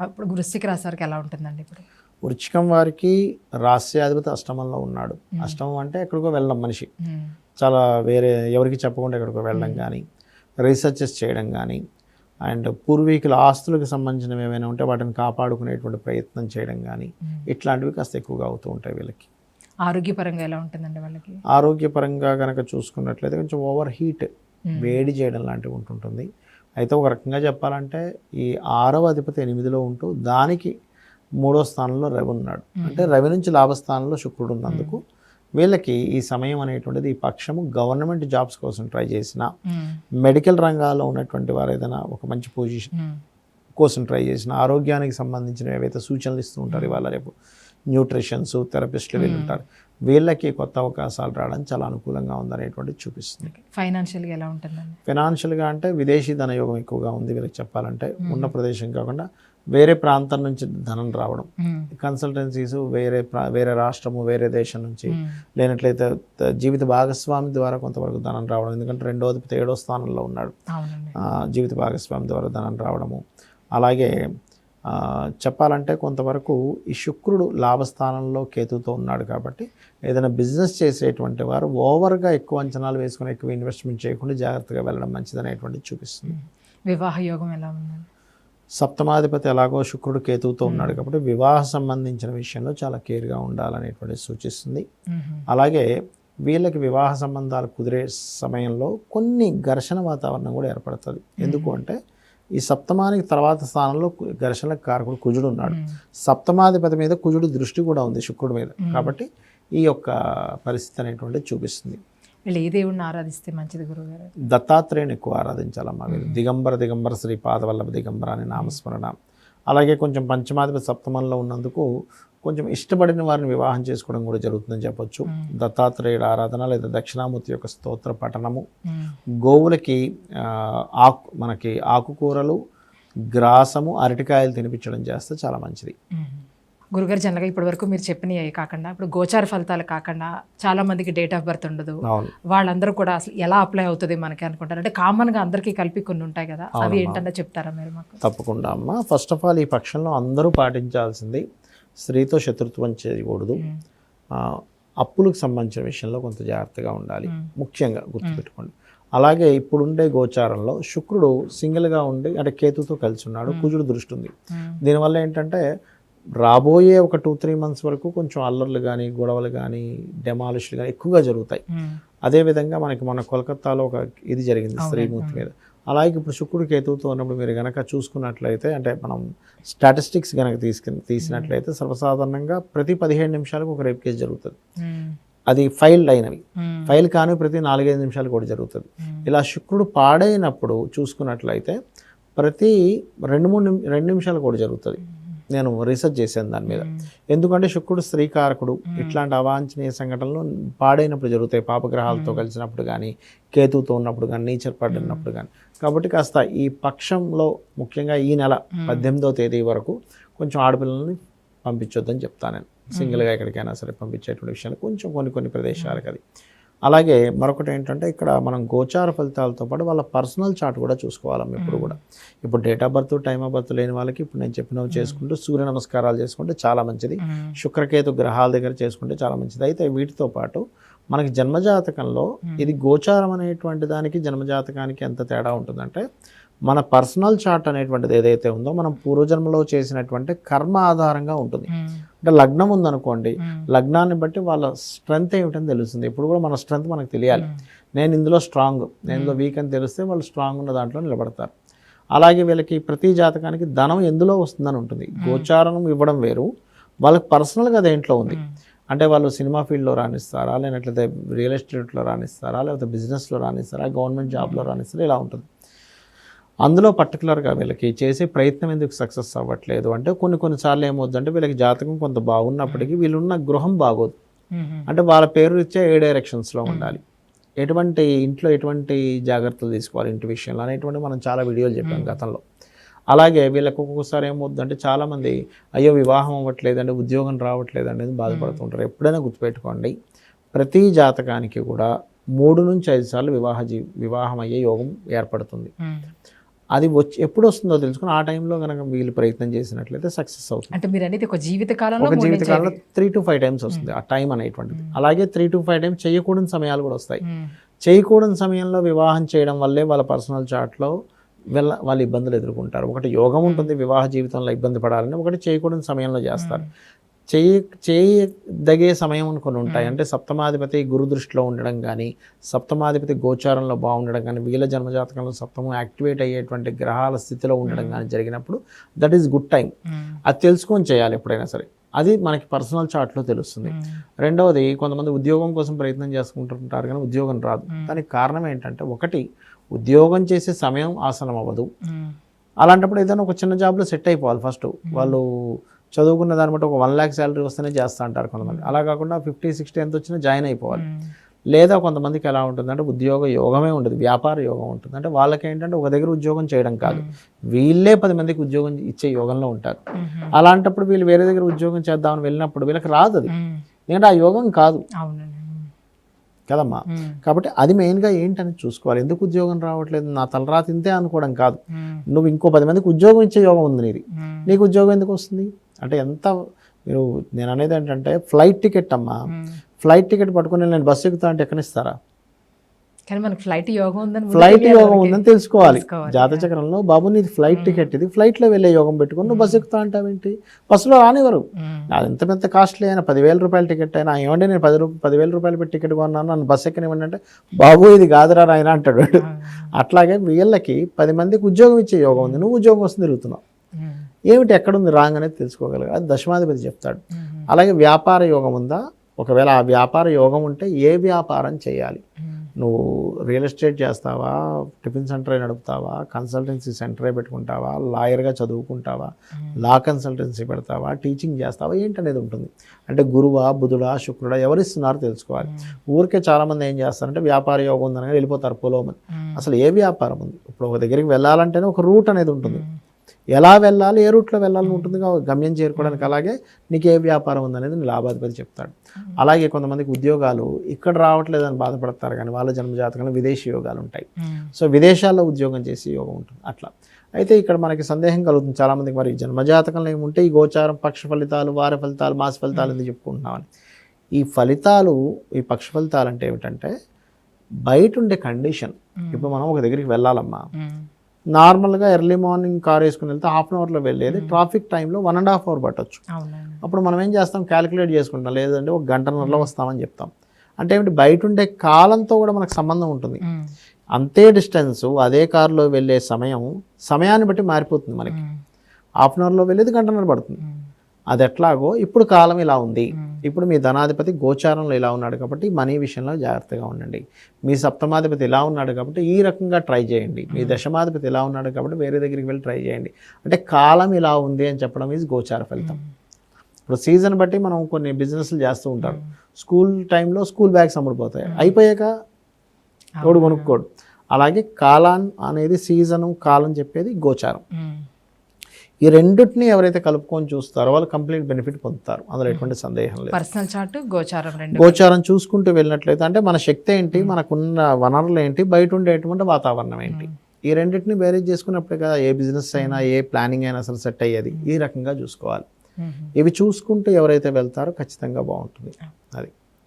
అప్పుడు వృశ్చిక రాశి వారికి ఎలా ఉంటుందండి ఇప్పుడు? వృచ్చికం వారికి రాస్యాధిపతి అష్టమంలో ఉన్నాడు. అష్టమం అంటే ఎక్కడికో వెళ్ళడం మనిషి. చాలా వేరే ఎవరికి చెప్పకుండా ఎక్కడికో వెళ్ళడం కానీ రీసెర్చెస్ చేయడం కానీ అండ్ పూర్వీకుల ఆస్తులకు సంబంధించినవి ఏమైనా ఉంటే వాటిని కాపాడుకునేటువంటి ప్రయత్నం చేయడం కానీ ఇట్లాంటివి కాస్త ఎక్కువగా అవుతూ ఉంటాయి వీళ్ళకి. ఆరోగ్యపరంగా ఎలా ఉంటుందండి వాళ్ళకి? ఆరోగ్యపరంగా కనుక చూసుకున్నట్లయితే కొంచెం ఓవర్ హీట్ వేడి చేయడం లాంటివి ఉంటుంటుంది. అయితే ఒక రకంగా చెప్పాలంటే ఈ ఆరవ అధిపతి ఎనిమిదిలో ఉంటూ దానికి మూడో స్థానంలో రవి ఉన్నాడు. అంటే రవి నుంచి లాభస్థానంలో శుక్రుడు ఉన్నందుకు వీళ్ళకి ఈ సమయం అనేటువంటిది ఈ పక్షము గవర్నమెంట్ జాబ్స్ కోసం ట్రై చేసిన మెడికల్ రంగాల్లో ఉన్నటువంటి వారు ఏదైనా ఒక మంచి పొజిషన్ కోసం ట్రై చేసిన ఆరోగ్యానికి సంబంధించిన ఏవైతే సూచనలు ఇస్తూ ఉంటారు ఇవాళ రేపు న్యూట్రిషన్స్ థెరపిస్టులు వీళ్ళు ఉంటారు వీళ్ళకి కొత్త అవకాశాలు రావడం చాలా అనుకూలంగా ఉందనేటువంటిది చూపిస్తుంది. ఫైనాన్షియల్గా ఎలా ఉంటుందండి? ఫైనాన్షియల్గా అంటే విదేశీ ధనయోగం ఎక్కువగా ఉంది వీళ్ళకి చెప్పాలంటే. ఉన్న ప్రదేశం కాకుండా వేరే ప్రాంతం నుంచి ధనం రావడం. కన్సల్టెన్సీస్ వేరే ప్రా- వేరే రాష్ట్రము వేరే దేశం నుంచి లేనట్లయితే జీవిత భాగస్వామి ద్వారా కొంతవరకు ధనం రావడం. ఎందుకంటే రెండో అధిపతి ఏడో స్థానంలో ఉన్నాడు. జీవిత భాగస్వామి ద్వారా ధనం రావడము. అలాగే చెప్పాలంటే కొంతవరకు ఈ శుక్రుడు లాభస్థానంలో కేతుతో ఉన్నాడు కాబట్టి ఏదైనా బిజినెస్ చేసేటువంటి వారు ఓవర్గా ఎక్కువ అంచనాలు వేసుకుని ఎక్కువ ఇన్వెస్ట్మెంట్ చేయకుండా జాగ్రత్తగా వెళ్ళడం మంచిదనేటువంటిది చూపిస్తుంది. వివాహ యోగం ఎలా ఉందండి? సప్తమాధిపతి ఎలాగో శుక్రుడు కేతువుతో ఉన్నాడు కాబట్టి వివాహ సంబంధించిన విషయంలో చాలా కేర్గా ఉండాలనేటువంటిది సూచిస్తుంది. అలాగే వీళ్ళకి వివాహ సంబంధాలు కుదిరే సమయంలో కొన్ని ఘర్షణ వాతావరణం కూడా ఏర్పడుతుంది. ఎందుకు అంటే ఈ సప్తమానికి తర్వాత స్థానంలో ఘర్షణలకు కారకుడు కుజుడు ఉన్నాడు. సప్తమాధిపతి మీద కుజుడు దృష్టి కూడా ఉంది శుక్రుడి మీద. కాబట్టి ఈ యొక్క పరిస్థితి అనేటువంటిది చూపిస్తుంది. వీళ్ళు ఏ దేవుడిని ఆరాధిస్తే మంచిది గురువుగారు దత్తాత్రేయుని ఎక్కువ ఆరాధించాలమ్మా వీళ్ళు. దిగంబర దిగంబర శ్రీ పాదవల్లభ దిగంబర అనే నామస్మరణ. అలాగే కొంచెం పంచమాధిపతి సప్తమంలో ఉన్నందుకు కొంచెం ఇష్టపడిన వారిని వివాహం చేసుకోవడం కూడా జరుగుతుందని చెప్పొచ్చు. దత్తాత్రేయుడు ఆరాధన లేదా దక్షిణామూర్తి యొక్క స్తోత్ర పఠనము. గోవులకి ఆకు మనకి ఆకుకూరలు గ్రాసము అరటికాయలు తినిపించడం చేస్తే చాలా మంచిది. గురుగారు జనరల్గా ఇప్పటి వరకు మీరు చెప్పినవి కాకుండా ఇప్పుడు గోచార ఫలితాలు కాకుండా చాలా మందికి డేట్ ఆఫ్ బర్త్ ఉండదు. వాళ్ళందరూ కూడా అసలు ఎలా అప్లై అవుతుంది మనకి అనుకుంటారు? అంటే కామన్గా అందరికీ కలిపి కొన్ని ఉంటాయి కదా అవి ఏంటన్నా చెప్తారా మీరు మాకు? తప్పకుండా అమ్మ. ఫస్ట్ ఆఫ్ ఆల్ ఈ పక్షంలో అందరూ పాటించాల్సింది స్త్రీతో శత్రుత్వం చేయకూడదు. అప్పులకు సంబంధించిన విషయంలో కొంత జాగ్రత్తగా ఉండాలి. ముఖ్యంగా గుర్తుపెట్టుకోండి. అలాగే ఇప్పుడుండే గోచారంలో శుక్రుడు సింగిల్గా ఉండి అంటే కేతుతో కలిసి ఉన్నాడు కుజుడు దృష్టి ఉంది. దీనివల్ల ఏంటంటే రాబోయే ఒక టూ త్రీ మంత్స్ వరకు కొంచెం అల్లర్లు కానీ గొడవలు కానీ డెమాలిష్లు కానీ ఎక్కువగా జరుగుతాయి. అదేవిధంగా మనకి మన కోల్కత్తాలో ఒక ఇది జరిగింది స్త్రీమూర్తి మీద. అలాగే ఇప్పుడు శుక్రుడు కేతువుతో ఉన్నప్పుడు మీరు గనక చూసుకున్నట్లయితే అంటే మనం స్టాటిస్టిక్స్ గనక తీసుకుని తీసినట్లయితే సర్వసాధారణంగా ప్రతి పదిహేడు నిమిషాలకు ఒక రేప్ కేసు జరుగుతుంది. అది ఫైల్ అయినవి. ఫైల్ కాని ప్రతి నాలుగైదు నిమిషాలు కూడా జరుగుతుంది. ఇలా శుక్రుడు పాడైనప్పుడు చూసుకున్నట్లయితే ప్రతి రెండు మూడు నిమి రెండు నిమిషాలు కూడా జరుగుతుంది. నేను రీసెర్చ్ చేశాను దాని మీద. ఎందుకంటే శుక్రుడు స్త్రీకారకుడు ఇట్లాంటి అవాంఛనీయ సంఘటనలు పాడైనప్పుడు జరుగుతాయి. పాపగ్రహాలతో కలిసినప్పుడు కానీ కేతువుతో ఉన్నప్పుడు కానీ నేచర్ పడినప్పుడు కానీ కాబట్టి కాస్త ఈ పక్షంలో ముఖ్యంగా ఈ నెల పద్దెనిమిదో తేదీ వరకు కొంచెం ఆడపిల్లల్ని పంపించొద్దని చెప్తాను నేను. సింగిల్గా ఎక్కడికైనా సరే పంపించేటువంటి విషయాలు. కొంచెం కొన్ని కొన్ని ప్రదేశాలకు అది అలాగే మరొకటి ఏంటంటే ఇక్కడ మనం గోచార ఫలితాలతో పాటు వాళ్ళ పర్సనల్ చార్ట్ కూడా చూసుకోవాలి ఇప్పుడు కూడా. ఇప్పుడు date of birth time of birth లేని వాళ్ళకి ఇప్పుడు నేను చెప్పినవి చేసుకుంటూ సూర్య నమస్కారాలు చేసుకుంటే చాలా మంచిది. శుక్రకేతు గ్రహాల దగ్గర చేసుకుంటే చాలా మంచిది. అయితే వీటితో పాటు మనకి జన్మజాతకంలో ఇది గోచారం అనేటువంటి దానికి జన్మజాతకానికి ఎంత తేడా ఉంటుందంటే మన పర్సనల్ చార్ట్ అనేటువంటిది ఏదైతే ఉందో మనం పూర్వజన్మలో చేసినటువంటి కర్మ ఆధారంగా ఉంటుంది. ఉమ్, అంటే లగ్నం ఉందనుకోండి ఉమ్, లగ్నాన్ని బట్టి వాళ్ళ స్ట్రెంగ్త్ ఏమిటని తెలుస్తుంది. ఇప్పుడు కూడా మన స్ట్రెంగ్త్ మనకు తెలియాలి. నేను ఇందులో స్ట్రాంగ్ నేను ఇందులో వీక్ అని తెలిస్తే వాళ్ళు స్ట్రాంగ్ ఉన్న దాంట్లో నిలబడతారు. అలాగే వీళ్ళకి ప్రతి జాతకానికి ధనం ఎందులో వస్తుందని ఉంటుంది. గోచారం ఇవ్వడం వేరు. వాళ్ళకి పర్సనల్గా దేంట్లో ఉంది? అంటే వాళ్ళు సినిమా ఫీల్డ్లో రాణిస్తారా? లేనట్లయితే రియల్ ఎస్టేట్లో రాణిస్తారా? లేకపోతే బిజినెస్లో రాణిస్తారా? గవర్నమెంట్ జాబ్లో రాణిస్తారా? ఇలా ఉంటుంది. అందులో పర్టికులర్గా వీళ్ళకి చేసే ప్రయత్నం ఎందుకు సక్సెస్ అవ్వట్లేదు? అంటే కొన్ని కొన్నిసార్లు ఏమవుతుందంటే వీళ్ళకి జాతకం కొంత బాగున్నప్పటికీ వీళ్ళున్న గృహం బాగోదు. అంటే వాళ్ళ పేరు ఇచ్చే ఏ డైరెక్షన్స్లో ఉండాలి. ఎటువంటి ఇంట్లో ఎటువంటి జాగ్రత్తలు తీసుకోవాలి ఇంటి విషయంలో అనేటువంటి మనం చాలా వీడియోలు చెప్పాం గతంలో. అలాగే వీళ్ళకి ఒక్కొక్కసారి ఏమవుతుందంటే చాలామంది అయ్యో వివాహం అవ్వట్లేదండి ఉద్యోగం రావట్లేదు అనేది బాధపడుతుంటారు. ఎప్పుడైనా గుర్తుపెట్టుకోండి ప్రతి జాతకానికి కూడా మూడు నుంచి ఐదు సార్లు వివాహ జీ వివాహం అయ్యే యోగం ఏర్పడుతుంది. అది వచ్చి ఎప్పుడు వస్తుందో తెలుసుకుని ఆ టైంలో కనుక వీళ్ళు ప్రయత్నం చేసినట్లయితే సక్సెస్ అవుతుంది. అంటే మీరు అనేది ఒక జీవిత కాలంలో ఒక జీవితకాలంలో. త్రీ టు ఫైవ్ టైమ్స్ వస్తుంది ఆ టైం అనేటువంటిది. అలాగే త్రీ టు ఫైవ్ టైమ్స్ చేయకూడని సమయాలు కూడా వస్తాయి. చేయకూడని సమయంలో వివాహం చేయడం వల్లే వాళ్ళ పర్సనల్ చార్ట్లో వెళ్ళ వాళ్ళు ఇబ్బందులు ఎదుర్కొంటారు. ఒకటి యోగం ఉంటుంది వివాహ జీవితంలో ఇబ్బంది పడాలని ఒకటి చేయకూడని సమయంలో చేస్తారు. చేయ చేయదగే సమయం కొన్ని ఉంటాయి. అంటే సప్తమాధిపతి గురు దృష్టిలో ఉండడం కానీ సప్తమాధిపతి గోచారంలో బాగుండడం కానీ వీళ్ళ జన్మజాతకంలో సప్తమం యాక్టివేట్ అయ్యేటువంటి గ్రహాల స్థితిలో ఉండడం కానీ జరిగినప్పుడు దట్ ఈస్ గుడ్ టైం. అది తెలుసుకొని చేయాలి ఎప్పుడైనా సరే. అది మనకి పర్సనల్ చార్ట్లో తెలుస్తుంది. రెండవది కొంతమంది ఉద్యోగం కోసం ప్రయత్నం చేసుకుంటుంటారు కానీ ఉద్యోగం రాదు. దానికి కారణం ఏంటంటే ఒకటి ఉద్యోగం చేసే సమయం ఆసనం అవ్వదు. అలాంటప్పుడు ఏదైనా ఒక చిన్న జాబ్లో సెట్ అయిపోవాలి ఫస్ట్. వాళ్ళు చదువుకున్న దాన్ని బట్టి ఒక వన్ ల్యాక్ శాలరీ వస్తేనే చేస్తూ అంటారు కొంతమంది. అలా కాకుండా ఫిఫ్టీ సిక్స్టీ ఎంత వచ్చినా జాయిన్ అయిపోవాలి. మ్మ్. లేదా కొంతమందికి ఎలా ఉంటుందంటే ఉద్యోగ యోగమే ఉంటుంది వ్యాపార యోగం ఉంటుంది. అంటే వాళ్ళకి ఏంటంటే ఒక దగ్గర ఉద్యోగం చేయడం కాదు. వీళ్ళే పది మందికి ఉద్యోగం ఇచ్చే యోగంలో ఉంటారు. అలాంటప్పుడు వీళ్ళు వేరే దగ్గర ఉద్యోగం చేద్దామని వెళ్ళినప్పుడు వీళ్ళకి రాదు అది. ఎందుకంటే ఆ యోగం కాదు. కదమ్మా మ్మ్. కాబట్టి అది మెయిన్గా ఏంటని చూసుకోవాలి ఎందుకు ఉద్యోగం రావట్లేదు నా తలరాత ఇంతే అనుకోవడం కాదు. నువ్వు ఇంకో పది మందికి ఉద్యోగం ఇచ్చే యోగం ఉంది నీది. నీకు ఉద్యోగం ఎందుకు వస్తుంది అంటే ఎంత మీరు నేను అనేది ఏంటంటే ఫ్లైట్ టికెట్ అమ్మా మ్మ్. ఫ్లైట్ టికెట్ పట్టుకుని నేను బస్సు ఎక్కుతా అంటే ఎక్కనిస్తారా కానీ మనకి ఫ్లైట్ యోగం ఉందని ఫ్లైట్ యోగం. ఉందని తెలుసుకోవాలి. జాతచక్రంలో బాబు నీది ఫ్లైట్ టికెట్ ఇది ఫ్లైట్లో వెళ్ళే యోగం పెట్టుకుని నువ్వు బస్సు ఎక్కుతా అంటావేంటి బస్సులో రానివ్వరు. అది ఎంత పెద్ద కాస్ట్లీ అయినా పదివేల రూపాయల టికెట్ అయినా ఏమంటే నేను పది రూపాయలు పదివేల రూపాయలు పెట్టి టికెట్ కొన్నాను నన్ను బస్సు ఎక్కనివ్వండి అంటే బాబు ఇది కాదురా ఆయన అంటాడు. అట్లాగే వీళ్ళకి పది మందికి ఉద్యోగం ఇచ్చే యోగం ఉంది నువ్వు ఉద్యోగం వస్తుంది తిరుగుతున్నావు. ఏమిటి ఎక్కడుంది రాంగ్ అనేది తెలుసుకోగలగా అది దశమాధిపతి చెప్తాడు. అలాగే వ్యాపార యోగం ఉందా ఒకవేళ ఆ వ్యాపార యోగం ఉంటే ఏ వ్యాపారం చేయాలి. నువ్వు రియల్ ఎస్టేట్ చేస్తావా? టిఫిన్ సెంటరే నడుపుతావా? కన్సల్టెన్సీ సెంటరే పెట్టుకుంటావా? లాయర్గా చదువుకుంటావా? లా కన్సల్టెన్సీ పెడతావా? టీచింగ్ చేస్తావా? ఏంటనేది ఉంటుంది. అంటే గురువా బుధుడా శుక్రుడా ఎవరిస్తున్నారో తెలుసుకోవాలి. ఊరికే చాలామంది ఏం చేస్తారంటే వ్యాపార యోగం ఉందని వెళ్ళిపోతారు పొలోమని మ్మ్. అసలు ఏ వ్యాపారం ఉంది? ఇప్పుడు ఒక దగ్గరికి వెళ్ళాలంటేనే ఒక రూట్ అనేది ఉంటుంది. ఎలా వెళ్ళాలి ఏ రూట్లో వెళ్ళాలని ఉంటుంది గమ్యం చేరుకోవడానికి అలాగే నీకు ఏ వ్యాపారం ఉందనేది నీ లాభాధిపతి చెప్తాడు. అలాగే కొంతమందికి ఉద్యోగాలు ఇక్కడ రావట్లేదని బాధపడతారు కానీ వాళ్ళ జన్మజాతకంలో విదేశీ యోగాలు ఉంటాయి. సో విదేశాల్లో ఉద్యోగం చేసే యోగం ఉంటుంది అట్లా. అయితే ఇక్కడ మనకి సందేహం కలుగుతుంది చాలామందికి మరి జన్మజాతకంలో ఏముంటే ఈ గోచారం పక్ష ఫలితాలు వార ఫలితాలు మాస ఫలితాలు ఎందుకు చెప్పుకుంటున్నామని. ఈ ఫలితాలు ఈ పక్ష ఫలితాలు అంటే ఏమిటంటే బయట ఉండే కండిషన్. ఇప్పుడు మనం ఒక దగ్గరికి వెళ్ళాలమ్మా. మ్మ్. నార్మల్గా ఎర్లీ మార్నింగ్ కార్ వేసుకుని వెళ్తే హాఫ్ అన్ అవర్లో వెళ్ళేది. ట్రాఫిక్ టైంలో వన్ అండ్ హాఫ్ అవర్ పట్టొచ్చు. అప్పుడు మనం ఏం చేస్తాం? క్యాలిక్యులేట్ చేసుకుంటాం. లేదంటే ఒక గంటన్నరలో వస్తామని చెప్తాం. అంటే ఏమిటి? బయట ఉండే కాలంతో కూడా మనకు సంబంధం ఉంటుంది. అంతే డిస్టెన్స్ అదే కారులో వెళ్ళే సమయం సమయాన్ని బట్టి మారిపోతుంది మనకి. హాఫ్ అన్ అవర్లో వెళ్ళేది గంటన్నర పడుతుంది. అది ఎట్లాగో ఇప్పుడు కాలం ఇలా ఉంది. ఇప్పుడు మీ ధనాధిపతి గోచారంలో ఇలా ఉన్నాడు కాబట్టి మనీ విషయంలో జాగ్రత్తగా ఉండండి. మీ సప్తమాధిపతి ఇలా ఉన్నాడు కాబట్టి ఈ రకంగా ట్రై చేయండి. మీ దశమాధిపతి ఇలా ఉన్నాడు కాబట్టి వేరే దగ్గరికి వెళ్ళి ట్రై చేయండి. అంటే కాలం ఇలా ఉంది అని చెప్పడం ఈజ్ గోచార ఫలితం. ఇప్పుడు సీజన్ బట్టి మనం కొన్ని బిజినెస్లు చేస్తూ ఉంటారు. స్కూల్ టైంలో స్కూల్ బ్యాగ్స్ అమ్ముడుపోతాయి. అయిపోయాక తోడు కొనుక్కోడు. అలాగే కాలాన్ అనేది సీజను కాలం చెప్పేది గోచారం. ఈ రెండింటిని ఎవరైతే కలుపుకొని చూస్తారో వాళ్ళు కంప్లీట్ బెనిఫిట్ పొందుతారు. అందులో ఎటువంటి సందేహం లేదు. పర్సనల్ చార్ట్ గోచారం రెండు. గోచారం చూసుకుంటూ వెళ్ళినట్లయితే అంటే మన శక్తి ఏంటి మనకున్న వనరులు ఏంటి బయట ఉండేటువంటి వాతావరణం ఏంటి ఈ రెండింటిని బేరేజ్ చేసుకున్నప్పుడే కదా ఏ బిజినెస్ అయినా ఏ ప్లానింగ్ అయినా అసలు సెట్ అయ్యేది. ఈ రకంగా చూసుకోవాలి. ఇవి చూసుకుంటూ ఎవరైతే వెళ్తారో ఖచ్చితంగా బాగుంటుంది. అది.